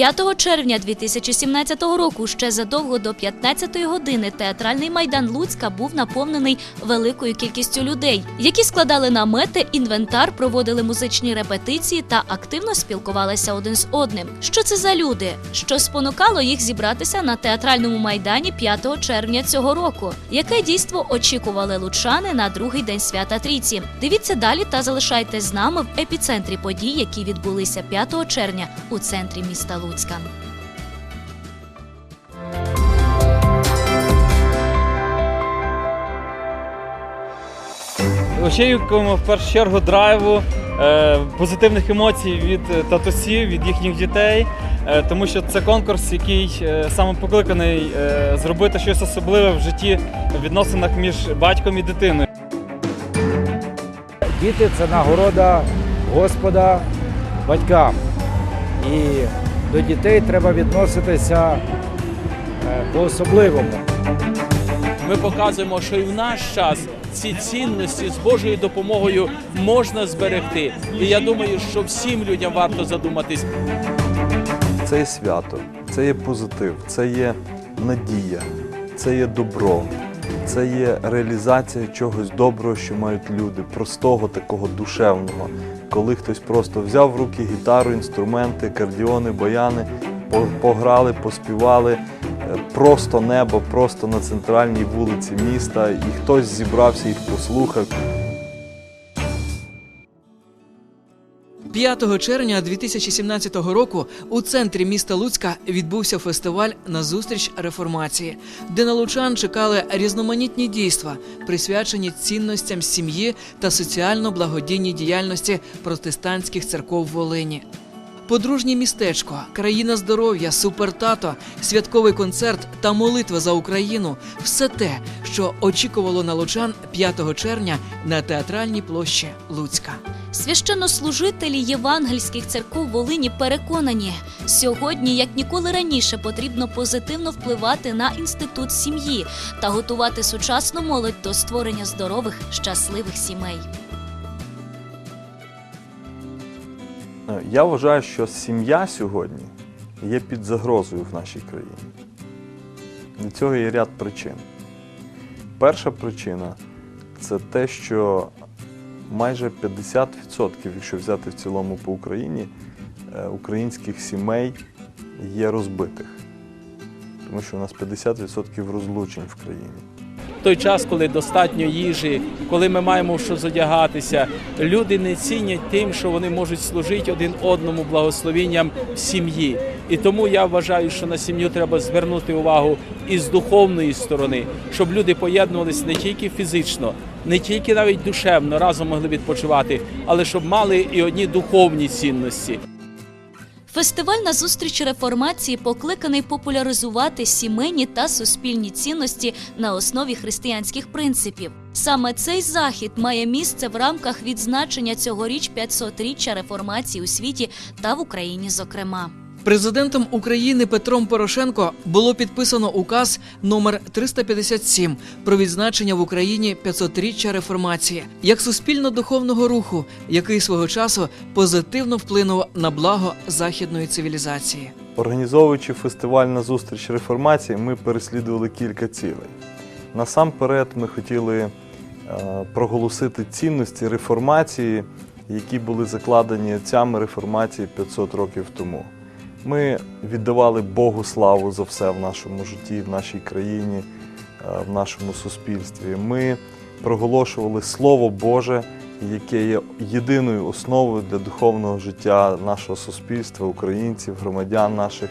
5 червня 2017 року, ще задовго до 15-ї години, театральний майдан Луцька був наповнений великою кількістю людей, які складали намети, інвентар, проводили музичні репетиції та активно спілкувалися один з одним. Що це за люди? Що спонукало їх зібратися на театральному майдані 5 червня цього року? Яке дійство очікували лучани на другий день свята Трійці? Дивіться далі та залишайтесь з нами в епіцентрі подій, які відбулися 5 червня у центрі міста Луцька. Очікуємо в першу чергу драйву, е, позитивних емоцій від е, татусів, від їхніх дітей, е, тому що це конкурс, який саме покликаний зробити щось особливе в житті в відносинах між батьком і дитиною. Діти це нагорода Господа батькам. І до дітей треба відноситися е, по-особливому. Ми показуємо, що і в наш час ці цінності з Божою допомогою можна зберегти. І я думаю, що всім людям варто задуматись. Це є свято, це є позитив, це є надія, це є добро, це є реалізація чогось доброго, що мають люди, простого, такого душевного. Коли хтось просто взяв в руки гітару, інструменти, кардіони, баяни, по- пограли, поспівали. е, Просто небо, просто на центральній вулиці міста, і хтось зібрався їх послухав. 5 червня 2017 року у центрі міста Луцька відбувся фестиваль на зустріч реформації, де на лучан чекали різноманітні дійства, присвячені цінностям сім'ї та соціально-благодійній діяльності протестантських церков Волині. Подружнє містечко, країна здоров'я, супертато, святковий концерт та молитва за Україну все те, що очікувало на лучан 5 червня на театральній площі Луцька. Священнослужителі євангельських церков Волині переконані, сьогодні, як ніколи раніше, потрібно позитивно впливати на інститут сім'ї та готувати сучасну молодь до створення здорових, щасливих сімей. Я вважаю, що сім'я сьогодні є під загрозою в нашій країні. Для цього є ряд причин. Перша причина це те, що майже 50%, якщо взяти в цілому по Україні, е, українських сімей є розбитих. Тому що у нас 50% розлучень в країні. Той час, коли достатньо їжі, коли ми маємо що задягатися, люди не цінять тим, що вони можуть служити один одному благословінням сім'ї. І тому я вважаю, що на сім'ю треба звернути увагу і з духовної сторони, щоб люди поєднувалися не тільки фізично, не тільки навіть душевно разом могли відпочивати, але щоб мали і одні духовні цінності. Фестиваль на зустріч реформації покликаний популяризувати сімейні та суспільні цінності на основі християнських принципів. Саме цей захід має місце в рамках відзначення цьогоріч 500-річчя реформації у світі та в Україні, зокрема. Президентом України Петром Порошенко було підписано указ номер 357 про відзначення в Україні 500-річчя реформації як суспільно-духовного руху, який свого часу позитивно вплинув на благо західної цивілізації. Організовуючи фестиваль на зустріч реформації, ми переслідували кілька цілей. Насамперед, ми хотіли е, проголосити цінності реформації, які були закладені отцями реформації 500 років тому. Ми віддавали Богу славу за все в нашому житті, в нашій країні, е, в нашому суспільстві. Ми проголошували Слово Боже, яке є єдиною основою для духовного життя нашого суспільства, українців, громадян наших.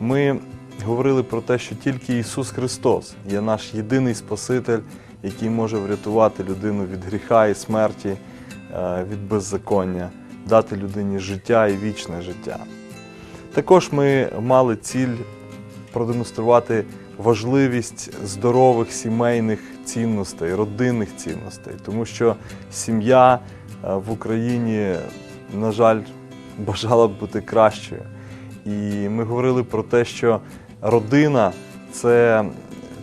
Ми говорили про те, що тільки Ісус Христос є наш єдиний Спаситель, який може врятувати людину від гріха і смерті, е, від беззаконня, дати людині життя і вічне життя. Також ми мали ціль продемонструвати важливість здорових сімейних цінностей, родинних цінностей, тому що сім'я е, в Україні, на жаль, бажала б бути кращою. І ми говорили про те, що родина це,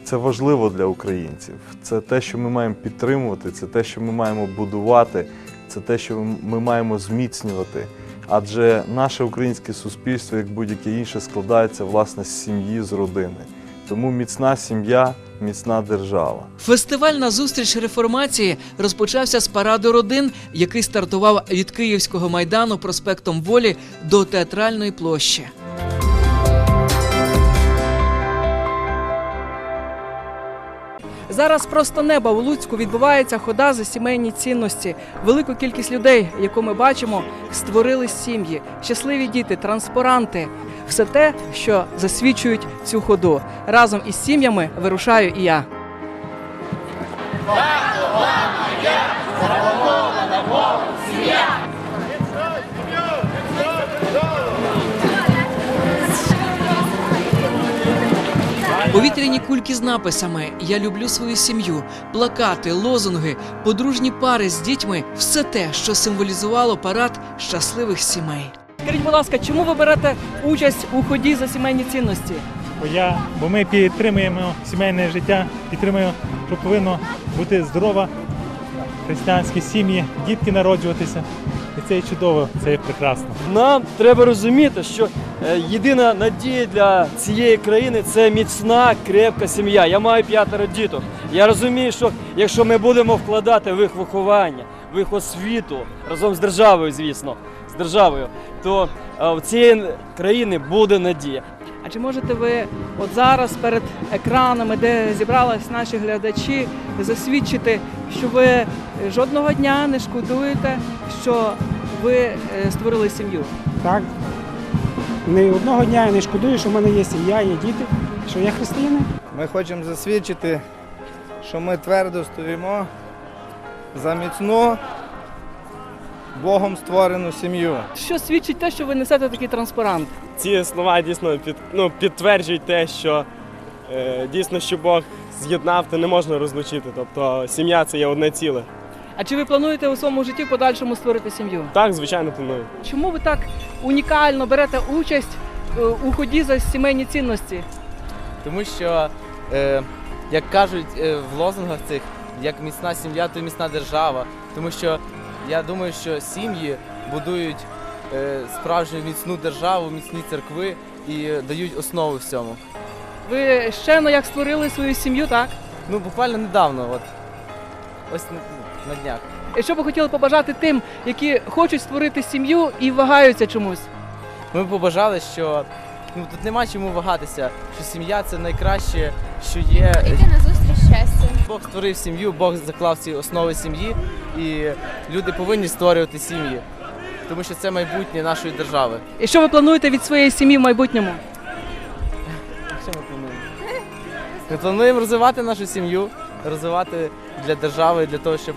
це важливо для українців. Це те, що ми маємо підтримувати, це те, що ми маємо будувати, це те, що ми маємо зміцнювати. Адже наше українське суспільство, як будь-яке інше, складається власне з сім'ї, з родини. Тому міцна сім'я, міцна держава. Фестиваль на зустріч реформації розпочався з параду родин, який стартував від Київського майдану проспектом Волі до театральної площі. Зараз просто неба у Луцьку відбувається хода за сімейні цінності. Велику кількість людей, яку ми бачимо, створили сім'ї, щасливі діти, транспаранти. Все те, що засвідчують цю ходу. Разом із сім'ями вирушаю і я. Повітряні кульки з написами Я люблю свою сім'ю, плакати, лозунги, подружні пари з дітьми все те, що символізувало парад щасливих сімей. Скажіть, будь ласка, чому ви берете участь у ході за сімейні цінності? Бо я, бо ми підтримуємо сімейне життя, підтримуємо, що повинно бути здорова християнські сім'ї, дітки народжуватися. І це є чудово, це є прекрасно. Нам треба розуміти, що е, єдина надія для цієї країни це міцна, крепка сім'я. Я маю п'ятеро діток. Я розумію, що якщо ми будемо вкладати в їх виховання, в їх освіту разом з державою, звісно, державою, то е, в цієї країни буде надія. А чи можете ви от зараз перед екранами, де зібрались наші глядачі, засвідчити, що ви е, жодного дня не шкодуєте, що ви е, створили сім'ю? Так. Ні одного дня я не шкодую, що в мене є сім'я, є діти, що я християнин. Ми хочемо засвідчити, що ми твердо стоїмо за міцну Богом створену сім'ю. Що свідчить те, що ви несете такий транспарант? Ці слова дійсно під, ну, підтверджують те, що е, дійсно, що Бог з'єднав, то не можна розлучити. Тобто сім'я це є одне ціле. А чи ви плануєте у своєму житті в подальшому створити сім'ю? Так, звичайно, планую. Чому ви так унікально берете участь е, у ході за сімейні цінності? Тому що, е, як кажуть е, в лозунгах цих, як міцна сім'я, то міцна держава. Тому що я думаю, що сім'ї будують е, справжню міцну державу, міцні церкви і дають основу всьому. Ви ще ну, як створили свою сім'ю, так? Ну, буквально недавно, от ось на, на днях. І що ви хотіли побажати тим, які хочуть створити сім'ю і вагаються чомусь? Ми побажали, що ну, тут нема чому вагатися, що сім'я це найкраще, що є. Іти на зустріч щастя. Бог створив сім'ю, Бог заклав ці основи сім'ї, і люди повинні створювати сім'ї, тому що це майбутнє нашої держави. І що ви плануєте від своєї сім'ї в майбутньому? Що ми плануємо? Ми плануємо розвивати нашу сім'ю, розвивати для держави, для того, щоб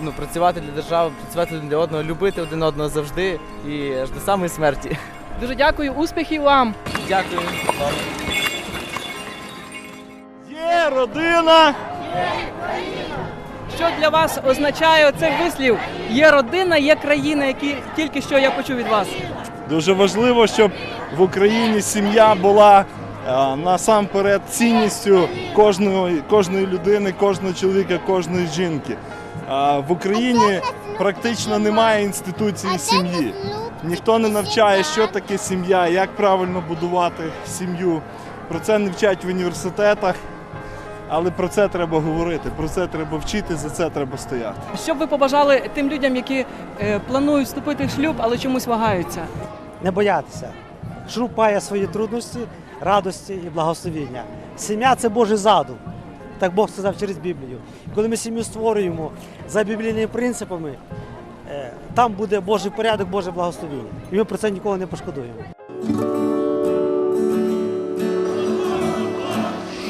ну, працювати для держави, працювати один для одного, любити один одного завжди і аж до самої смерті. Дуже дякую, успіхів вам! Дякую. вам. Є родина! Що для вас означає цей вислів? Є родина, є країна, які тільки що я почув від вас. Дуже важливо, щоб в Україні сім'я була е, насамперед цінністю кожної, кожної людини, кожного чоловіка, кожної жінки. Е, В Україні практично немає інституції сім'ї. Ніхто не навчає, що таке сім'я, як правильно будувати сім'ю. Про це не вчать в університетах, але про це треба говорити, про це треба вчити, за це треба стояти. Що б ви побажали тим людям, які е, планують вступити в шлюб, але чомусь вагаються? Не боятися. Шлюб має свої трудності, радості і благословіння. Сім'я це Божий задум. Так Бог сказав через Біблію. Коли ми сім'ю створюємо за біблійними принципами, е, там буде Божий порядок, Боже благословіння. І ми про це ніколи не пошкодуємо.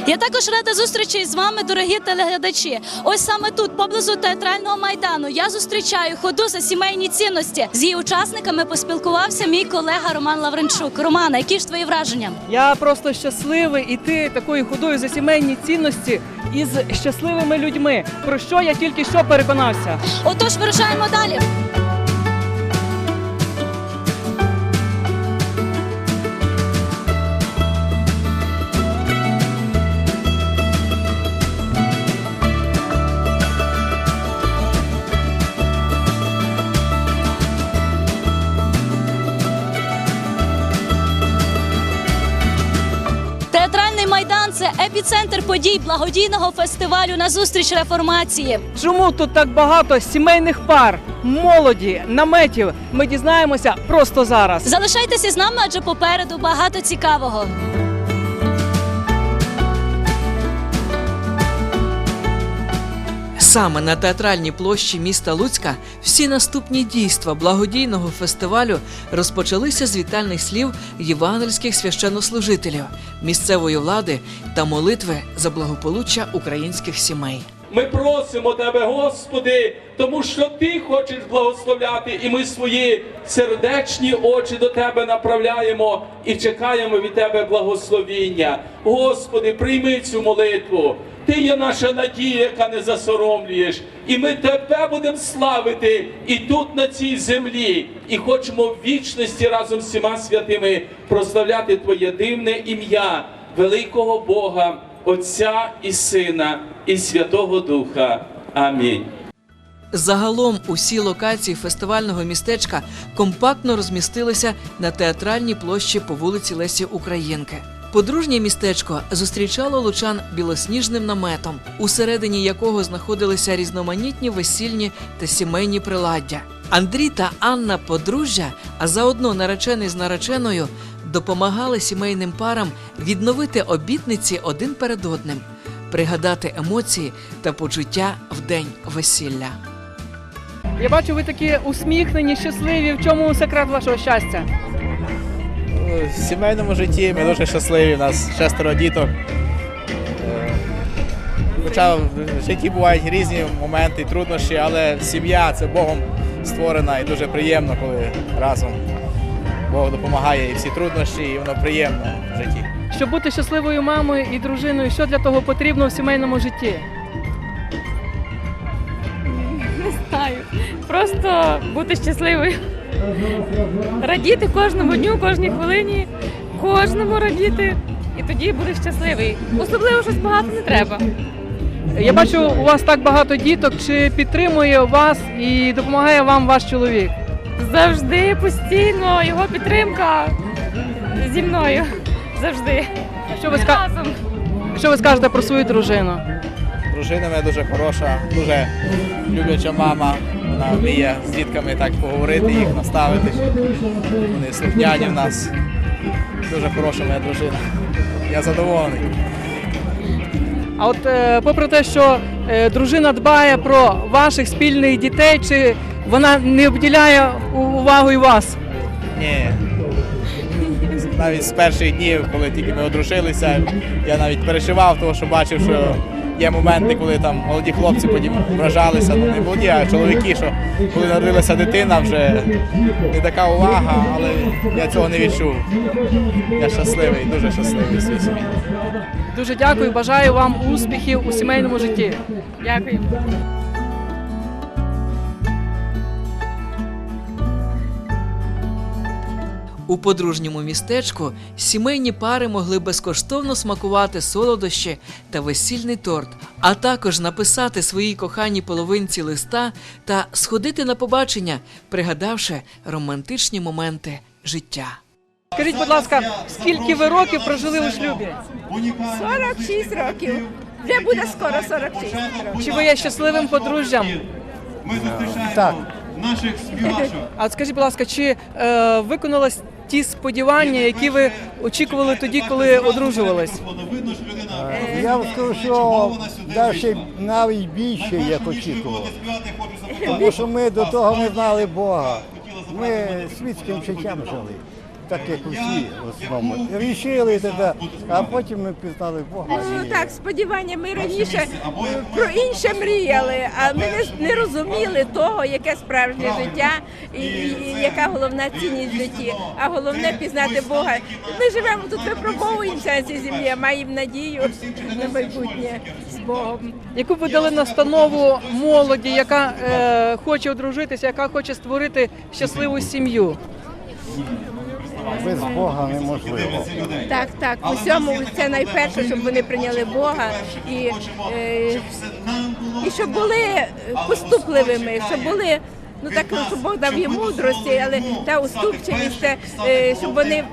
Я також рада зустрічі з вами, дорогі телеглядачі. Ось саме тут, поблизу театрального майдану, я зустрічаю ходу за сімейні цінності. З її учасниками поспілкувався мій колега Роман Лавренчук. Романа, які ж твої враження? Я просто щасливий іти такою ходою за сімейні цінності із щасливими людьми, про що я тільки що переконався. Отож, вирушаємо далі. Епіцентр подій благодійного фестивалю на зустріч реформації. Чому тут так багато сімейних пар, молоді, наметів? Ми дізнаємося просто зараз. Залишайтеся з нами, адже попереду багато цікавого. Саме на театральній площі міста Луцька всі наступні дійства благодійного фестивалю розпочалися з вітальних слів євангельських священнослужителів, місцевої влади та молитви за благополуччя українських сімей. Ми просимо Тебе, Господи, тому що Ти хочеш благословляти, і ми свої сердечні очі до Тебе направляємо і чекаємо від Тебе благословіння. Господи, прийми цю молитву. Ти є наша надія, яка не засоромлюєш. І ми тебе будемо славити і тут, на цій землі, і хочемо в вічності разом з всіма святими прославляти Твоє дивне ім'я, великого Бога, Отця і Сина, і Святого Духа. Амінь. Загалом усі локації фестивального містечка компактно розмістилися на театральній площі по вулиці Лесі Українки. Подружнє містечко зустрічало лучан білосніжним наметом, усередині якого знаходилися різноманітні весільні та сімейні приладдя. Андрій та Анна подружжя, а заодно наречений з нареченою, допомагали сімейним парам відновити обітниці один перед одним, пригадати емоції та почуття в день весілля. Я бачу, ви такі усміхнені, щасливі. В чому секрет вашого щастя? В сімейному житті ми дуже щасливі, у нас шестеро діток. Е, Хоча в житті бувають різні моменти, труднощі, але сім'я це Богом створена і дуже приємно, коли разом Бог допомагає і всі труднощі, і воно приємно в житті. Щоб бути щасливою мамою і дружиною, що для того потрібно в сімейному житті? Не знаю. Просто бути щасливою. Радіти кожному дню, кожній хвилині, кожному радіти. І тоді будеш щасливий. Особливо щось багато не треба. Я бачу, у вас так багато діток. Чи підтримує вас і допомагає вам ваш чоловік? Завжди, постійно, його підтримка зі мною. Завжди. Що ви, ска... разом. що ви скажете про свою дружину? Дружина моя дуже хороша, дуже любляча мама. Вона вміє з дітками так поговорити, їх наставити. Вони слухняні в нас. Дуже хороша моя дружина. Я задоволений. А от е, попри те, що е, дружина дбає про ваших спільних дітей, чи вона не обділяє у- увагою вас? Ні. Навіть з перших днів, коли тільки ми одружилися, я навіть переживав, тому що бачив, що є моменти, коли там молоді хлопці потім вражалися, ну не молоді, а чоловіки, що коли народилася дитина, вже не така увага, але я цього не відчув. Я щасливий, дуже щасливий в своїй сім'ї. Дуже дякую, бажаю вам успіхів у сімейному житті. Дякую. У подружньому містечку сімейні пари могли безкоштовно смакувати солодощі та весільний торт, а також написати своїй коханій половинці листа та сходити на побачення, пригадавши романтичні моменти життя. Скажіть, будь ласка, скільки ви років прожили у шлюбі? 46 років. Вже буде скоро 46 років. Чи ви є щасливим подружжям? Так. А от скажіть, будь ласка, чи е, виконались ті сподівання, які ви очікували тоді, коли одружувались? Я вам скажу, що навіть, навіть більше, як очікував. Тому що ми до того не знали Бога. Ми світським життям жили, так як усі в основному. Рішили тоді, а потім ми пізнали Бога. Ну так, сподівання. Ми раніше про інше мріяли, а ми не, не розуміли того, яке справжнє життя і, і яка головна цінність в житті. А головне пізнати Бога. Ми живемо тут, випробовуємося на цій землі, маємо надію на майбутнє з Богом. Яку б ви дали настанову молоді, яка е, хоче одружитися, яка хоче створити щасливу сім'ю? Без Бога неможливо. Так, так. Усьому це найперше, щоб вони прийняли Бога і, е, і щоб були поступливими, щоб були. Ну так, щоб Бог дав їм мудрості, але та уступчивість, е, щоб вони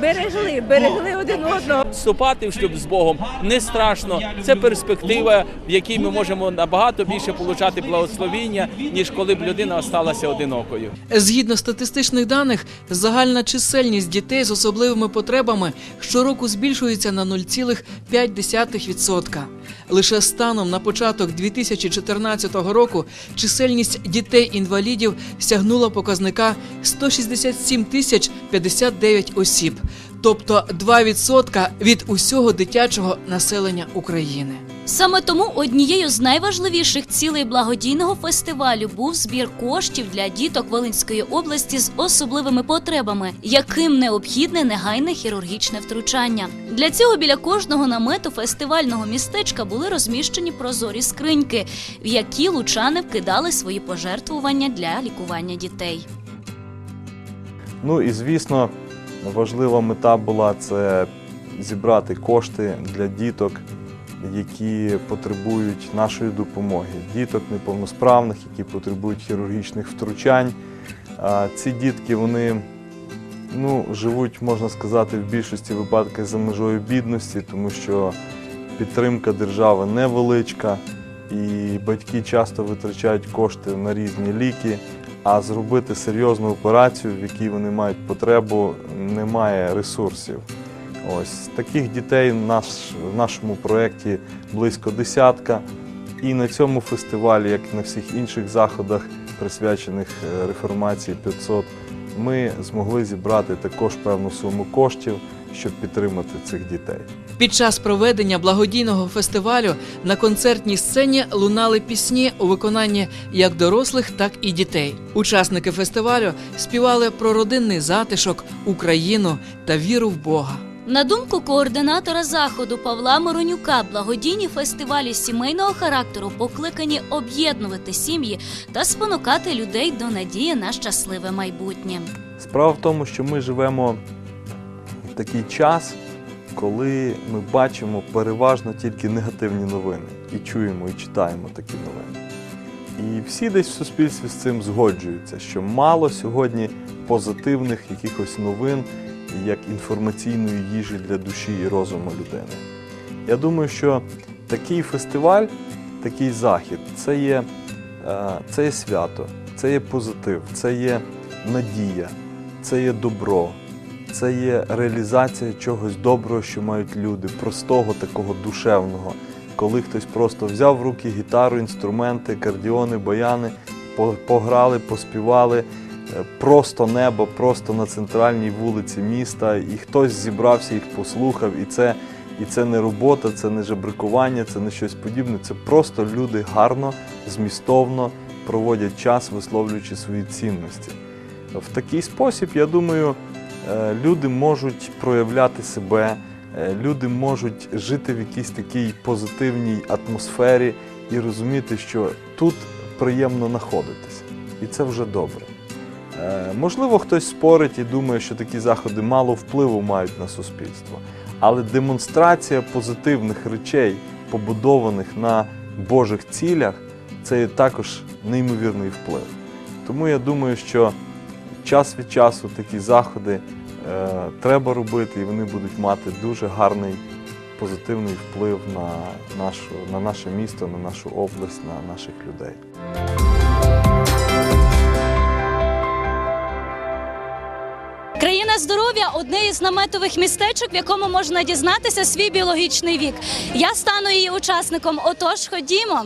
берегли, берегли один одного. Вступати в шлюб з Богом не страшно. Це перспектива, в якій ми можемо набагато більше получати благословіння, ніж коли б людина осталася одинокою. Згідно статистичних даних, загальна чисельність дітей з особливими потребами щороку збільшується на 0,5%. Лише станом на початок 2014 року чисельність дітей-інвалідів сягнула показника 167 тисяч 59 осіб, тобто 2% від усього дитячого населення України. Саме тому однією з найважливіших цілей благодійного фестивалю був збір коштів для діток Волинської області з особливими потребами, яким необхідне негайне хірургічне втручання. Для цього біля кожного намету фестивального містечка були розміщені прозорі скриньки, в які лучани вкидали свої пожертвування для лікування дітей. Ну і звісно, важлива мета була це зібрати кошти для діток, які потребують нашої допомоги, діток неповносправних, які потребують хірургічних втручань. Ці дітки вони ну, живуть, можна сказати, в більшості випадків за межою бідності, тому що підтримка держави невеличка, і батьки часто витрачають кошти на різні ліки. А зробити серйозну операцію, в якій вони мають потребу, немає ресурсів. Ось таких дітей наш, в нашому проєкті близько десятка. І на цьому фестивалі, як і на всіх інших заходах, присвячених е, реформації 500, ми змогли зібрати також певну суму коштів, щоб підтримати цих дітей. Під час проведення благодійного фестивалю на концертній сцені лунали пісні у виконанні як дорослих, так і дітей. Учасники фестивалю співали про родинний затишок, Україну та віру в Бога. На думку координатора заходу Павла Моронюка, благодійні фестивалі сімейного характеру покликані об'єднувати сім'ї та спонукати людей до надії на щасливе майбутнє. Справа в тому, що ми живемо в такий час, коли ми бачимо переважно тільки негативні новини і чуємо і читаємо такі новини. І всі десь в суспільстві з цим згоджуються, що мало сьогодні позитивних якихось новин, як інформаційної їжі для душі і розуму людини. Я думаю, що такий фестиваль, такий захід це є, е, це є свято, це є позитив, це є надія, це є добро, це є реалізація чогось доброго, що мають люди, простого, такого душевного. Коли хтось просто взяв в руки гітару, інструменти, кардіони, баяни, пограли, поспівали, е, просто небо, просто на центральній вулиці міста, і хтось зібрався, їх послухав, і це, і це не робота, це не жебракування, це не щось подібне. Це просто люди гарно, змістовно проводять час, висловлюючи свої цінності. В такий спосіб, я думаю, люди можуть проявляти себе, е, люди можуть жити в якійсь такій позитивній атмосфері і розуміти, що тут приємно знаходитися. І це вже добре. Е, Можливо, хтось спорить і думає, що такі заходи мало впливу мають на суспільство, але демонстрація позитивних речей, побудованих на Божих цілях, це також неймовірний вплив. Тому я думаю, що час від часу такі заходи е, треба робити, і вони будуть мати дуже гарний позитивний вплив на, нашу, на наше місто, на нашу область, на наших людей. Країна здоров'я одне із наметових містечок, в якому можна дізнатися свій біологічний вік. Я стану її учасником. Отож, ходімо.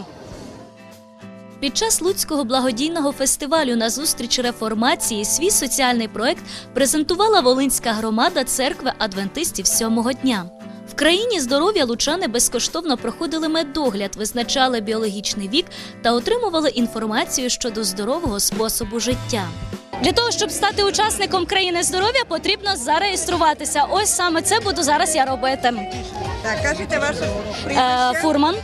Під час Луцького благодійного фестивалю на зустріч реформації свій соціальний проект презентувала Волинська громада церкви адвентистів сьомого дня. В країні здоров'я лучани безкоштовно проходили медогляд, визначали біологічний вік та отримували інформацію щодо здорового способу життя. Для того, щоб стати учасником країни здоров'я, потрібно зареєструватися. Ось саме це буду зараз я робити. Так, кажете ваше Фурман.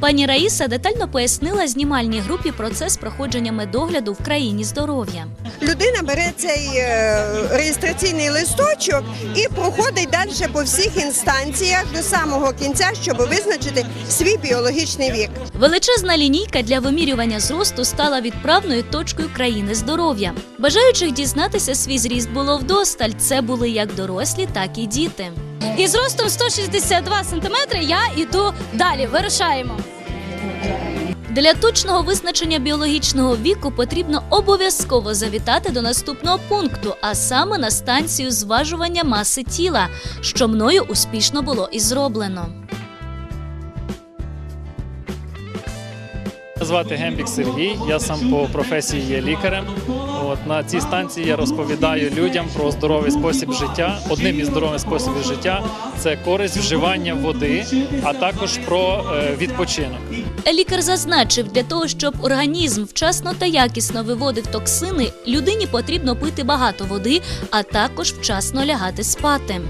Пані Раїса детально пояснила знімальній групі процес проходження медогляду в країні здоров'я. Людина бере цей е, реєстраційний листочок і проходить далі по всіх інстанціях до самого кінця, щоб визначити свій біологічний вік. Величезна лінійка для вимірювання зросту стала відправною точкою країни здоров'я. Бажаючих дізнатися свій зріст було вдосталь. Це були як дорослі, так і діти. І зростом 162 сантиметри я йду далі. Вирушаємо. Для точного визначення біологічного віку потрібно обов'язково завітати до наступного пункту, а саме на станцію зважування маси тіла, що мною успішно було і зроблено. Звати Гембік Сергій, я сам по професії є лікарем. От на цій станції я розповідаю людям про здоровий спосіб життя. Одним із здорових способів життя це користь вживання води, а також про е, відпочинок. Лікар зазначив, для того, щоб організм вчасно та якісно виводив токсини, людині потрібно пити багато води, а також вчасно лягати спати.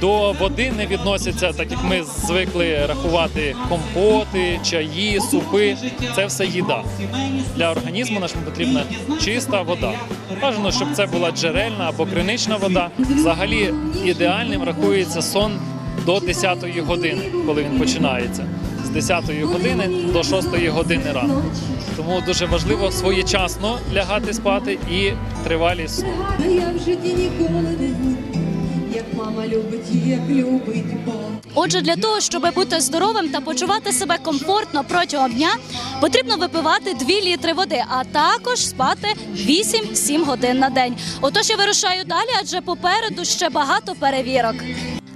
До води не відносяться, так як ми звикли рахувати компоти, чаї, супи. Це все їда. Для організму нашому потрібна чиста вода. Бажано, щоб це була джерельна або кринична вода. Взагалі ідеальним рахується сон до 10-ї години, коли він починається. З 10-ї години до 6-ї години ранку. Тому дуже важливо своєчасно лягати спати і тривалість сну. Я в житті ніколи не як мама любить, як любить. Отже, для того, щоб бути здоровим та почувати себе комфортно протягом дня, потрібно випивати 2 літри води, а також спати 8-7 годин на день. Отож я вирушаю далі, адже попереду ще багато перевірок.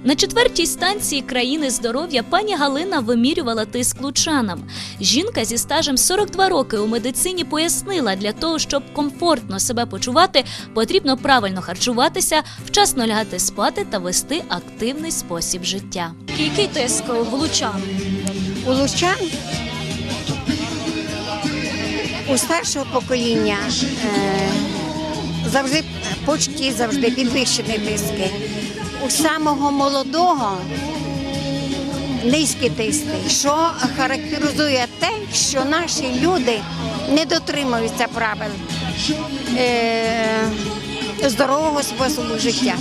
На четвертій станції країни здоров'я пані Галина вимірювала тиск лучанам. Жінка зі стажем 42 роки у медицині пояснила, для того, щоб комфортно себе почувати, потрібно правильно харчуватися, вчасно лягати спати та вести активний спосіб життя. Який тиск в лучан? У лучан у старшого покоління е, завжди почті завжди підвищені тиски. У самого молодого низькі тиски, що характеризує те, що наші люди не дотримуються правил е, здорового способу життя.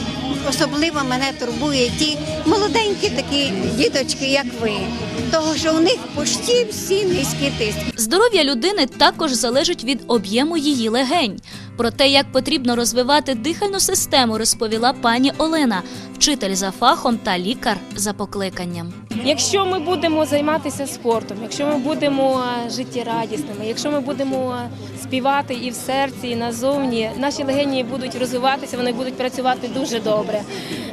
Особливо мене турбує ті молоденькі такі діточки, як ви, того що у них почти всі низькі тиски. Здоров'я людини також залежить від об'єму її легень. Про те, як потрібно розвивати дихальну систему, розповіла пані Олена, вчитель за фахом та лікар за покликанням. Якщо ми будемо займатися спортом, якщо ми будемо е, життєрадісними, якщо ми будемо е, співати і в серці, і назовні, наші легені будуть розвиватися, вони будуть працювати дуже добре.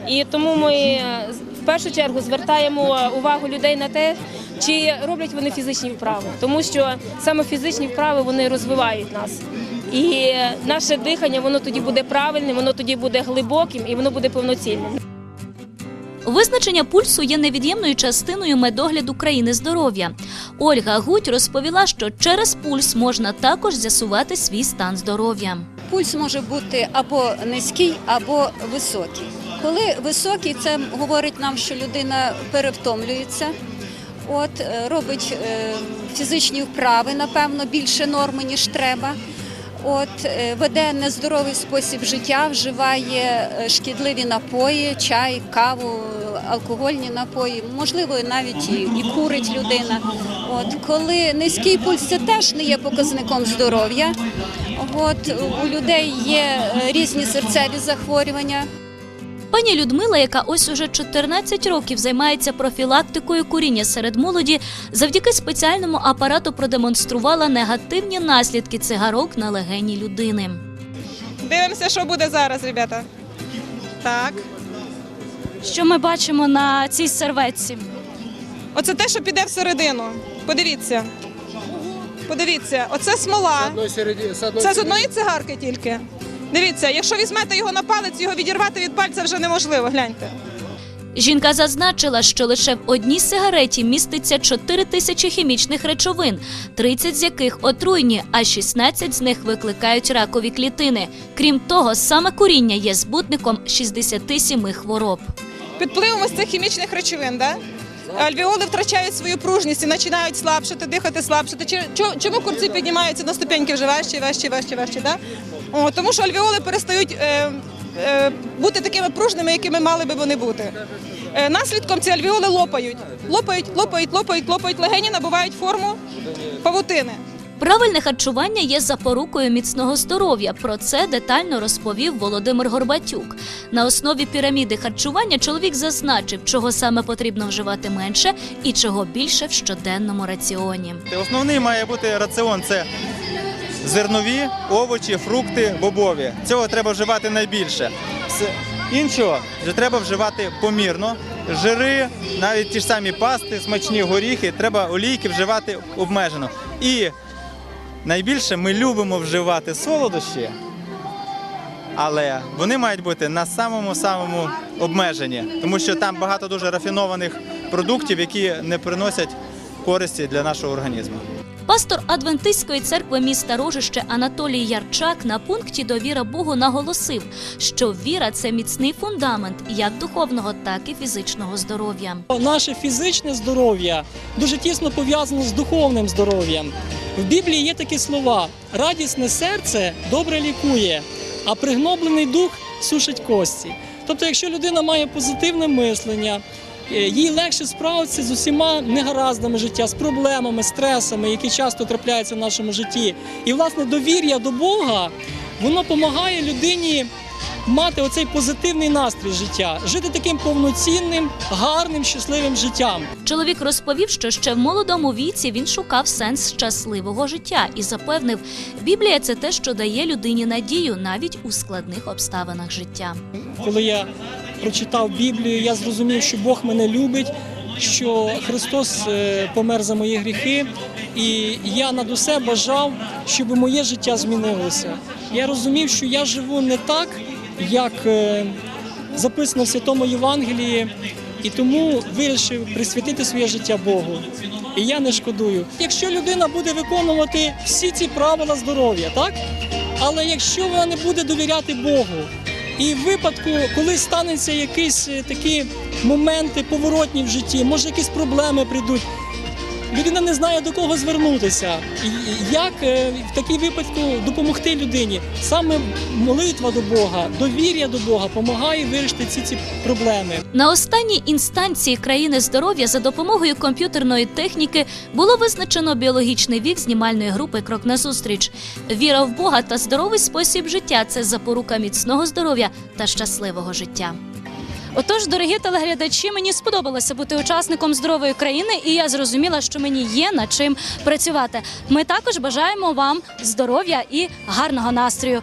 І тому ми е, в першу чергу звертаємо увагу людей на те, чи роблять вони фізичні вправи, тому що саме фізичні вправи вони розвивають нас. І наше дихання воно тоді буде правильним, воно тоді буде глибоким і воно буде повноцінним. Визначення пульсу є невід'ємною частиною медогляду країни здоров'я. Ольга Гуть розповіла, що через пульс можна також з'ясувати свій стан здоров'я. Пульс може бути або низький, або високий. Коли високий, це говорить нам, що людина перевтомлюється, от е, робить е, фізичні вправи, напевно, більше норми, ніж треба. От е, веде нездоровий спосіб життя, вживає е, шкідливі напої, чай, каву, алкогольні напої, можливо, навіть і, і курить людина. От коли низький пульс це теж не є показником здоров'я. От у людей є е, різні серцеві захворювання. Пані Людмила, яка ось уже 14 років займається профілактикою куріння серед молоді, завдяки спеціальному апарату продемонструвала негативні наслідки цигарок на легені людини. Дивимося, що буде зараз, ребята. Так. Що ми бачимо на цій серветці? Оце те, що піде всередину. Подивіться. Подивіться, оце смола. Це з одної цигарки тільки. Дивіться, якщо візьмете його на палець, його відірвати від пальця вже неможливо. Гляньте. Жінка зазначила, що лише в одній сигареті міститься 4 тисячі хімічних речовин, 30 з яких отруйні, а 16 з них викликають ракові клітини. Крім того, саме куріння є збутником 67 хвороб. Під впливом ось цих хімічних речовин, да? альвеоли втрачають свою пружність і починають слабшати, дихати слабшати. Чо- Чому курці піднімаються на ступеньки вже важче, важче, важче, важче? Да? О, тому що альвеоли перестають е, е, бути такими пружними, якими мали би вони бути. Е, наслідком ці альвеоли лопають. Лопають, лопають, лопають, лопають легені, набувають форму павутини. Правильне харчування є запорукою міцного здоров'я. Про це детально розповів Володимир Горбатюк. На основі піраміди харчування чоловік зазначив, чого саме потрібно вживати менше і чого більше в щоденному раціоні. Основний має бути раціон це зернові, овочі, фрукти, бобові. Цього треба вживати найбільше. Іншого вже треба вживати помірно. Жири, навіть ті ж самі пасти, смачні горіхи, треба олійки вживати обмежено. І найбільше ми любимо вживати солодощі, але вони мають бути на самому самому обмеженні, тому що там багато дуже рафінованих продуктів, які не приносять користі для нашого організму. Пастор Адвентистської церкви міста Рожище Анатолій Ярчак на пункті Довіра Богу наголосив, що віра це міцний фундамент як духовного, так і фізичного здоров'я. Наше фізичне здоров'я дуже тісно пов'язано з духовним здоров'ям. В Біблії є такі слова: радісне серце добре лікує, а пригноблений дух сушить кості. Тобто, якщо людина має позитивне мислення, їй легше справитися з усіма негараздами життя, з проблемами, стресами, які часто трапляються в нашому житті. І власне довір'я до Бога воно допомагає людині мати оцей позитивний настрій життя, жити таким повноцінним, гарним, щасливим життям. Чоловік розповів, що ще в молодому віці він шукав сенс щасливого життя і запевнив, Біблія це те, що дає людині надію навіть у складних обставинах життя. Коли я прочитав Біблію, я зрозумів, що Бог мене любить, що Христос е, помер за мої гріхи, і я над усе бажав, щоб моє життя змінилося. Я розумів, що я живу не так, як е, записано в Святому Євангелії, і тому вирішив присвятити своє життя Богу. І я не шкодую. Якщо людина буде виконувати всі ці правила здоров'я, так? Але якщо вона не буде довіряти Богу, і в випадку, коли станеться якісь е, такі моменти поворотні в житті, може якісь проблеми прийдуть. Людина не знає до кого звернутися. Як е, в такій випадку допомогти людині? Саме молитва до Бога, довір'я до Бога допомагає вирішити ці, ці проблеми. На останній інстанції країни здоров'я за допомогою комп'ютерної техніки було визначено біологічний вік знімальної групи Крок назустріч. Віра в Бога та здоровий спосіб життя це запорука міцного здоров'я та щасливого життя. Отож, дорогі телеглядачі, мені сподобалося бути учасником здорової країни, і я зрозуміла, що мені є над чим працювати. Ми також бажаємо вам здоров'я і гарного настрою.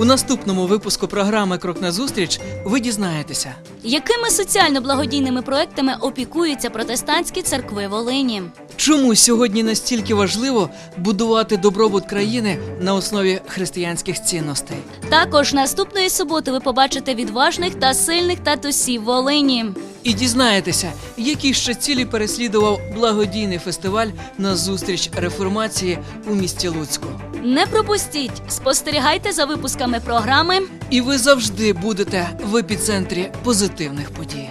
У наступному випуску програми Крок назустріч ви дізнаєтеся. Якими соціально-благодійними проектами опікуються протестантські церкви Волині? Чому сьогодні настільки важливо будувати добробут країни на основі християнських цінностей? Також наступної суботи ви побачите відважних та сильних татусів Волині. І дізнаєтеся, які ще цілі переслідував благодійний фестиваль на зустріч реформації у місті Луцьку. Не пропустіть, спостерігайте за випусками програми. І ви завжди будете в епіцентрі позитивних подій.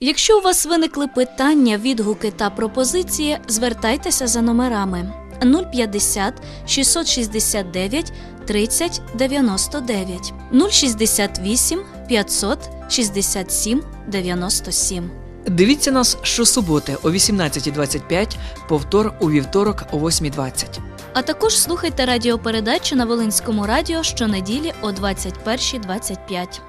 Якщо у вас виникли питання, відгуки та пропозиції, звертайтеся за номерами 050 669 30 99 068 567 97. Дивіться нас щосуботи о 18.25, повтор у вівторок о 8.20. А також слухайте радіопередачу на Волинському радіо щонеділі о 21.25.